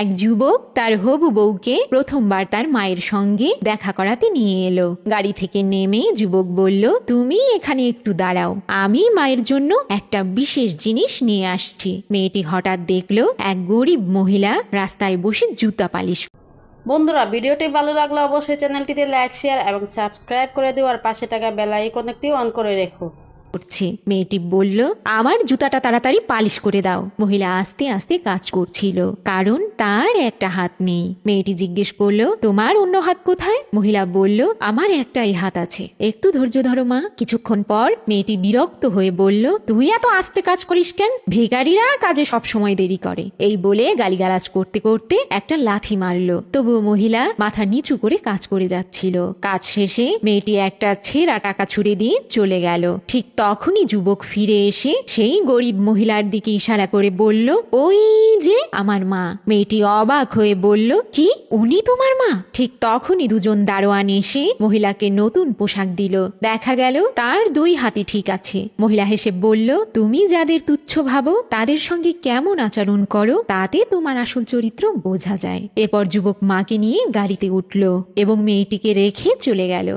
এক যুবক তার হবু বউকে প্রথমবার তার মায়ের সঙ্গে দেখা করাতে নিয়ে এলো। গাড়ি থেকে নেমে যুবক বলল, তুমি এখানে একটু দাঁড়াও। আমি মায়ের জন্য একটা বিশেষ জিনিস নিয়ে আসছি। মেয়েটি হঠাৎ দেখল, এক গরিব মহিলা রাস্তায় বসে জুতা পালিশ বন্ধুরা, ভিডিওটি ভালো লাগলে অবশ্যই চ্যানেলটিতে লাইক, শেয়ার এবং সাবস্ক্রাইব করে দিও আর পাশে টাকা বেল আইকন একটি অন করে রেখো। করছে। মেয়েটি বলল, আমার জুতাটা তাড়াতাড়ি পালিশ করে দাও। মহিলা আস্তে আস্তে কাজ করছিল, কারণ তার একটা হাত নেই। মেয়েটি জিজ্ঞেস করল, তোমার অন্য হাত কোথায়? মহিলা বলল, আমার একটাই হাত আছে। একটু ধৈর্য ধরো মা। কিছুক্ষণ পর মেয়েটি বিরক্ত হয়ে বলল, তুই এত আস্তে কাজ করিস কেন? ভিখারিরা কাজে সব সময় দেরি করে। এই বলে গালিগালাজ করতে করতে একটা লাথি মারলো। তবুও মহিলা মাথা নিচু করে কাজ করে যাচ্ছিল। কাজ শেষে মেয়েটি একটা ছেঁড়া টাকা ছুড়ে দিয়ে চলে গেল। ঠিক তখনই যুবক ফিরে এসে সেই গরিব মহিলার দিকে ইশারা করে বলল, ওই যে আমার মা। মেয়েটি অবাক হয়ে বলল, কি? উনি তোমার মা? ঠিক তখনই দুজন দারোয়ান এসে মহিলাকে নতুন পোশাক দিল। দেখা গেল তার দুই হাতি ঠিক আছে। মহিলা হেসে বলল, তুমি যাদের তুচ্ছ ভাবো, তাদের সঙ্গে কেমন আচরণ করো, তাতে তোমার আসল চরিত্র বোঝা যায়। এরপর যুবক মাকে নিয়ে গাড়িতে উঠল এবং মেয়েটিকে রেখে চলে গেল।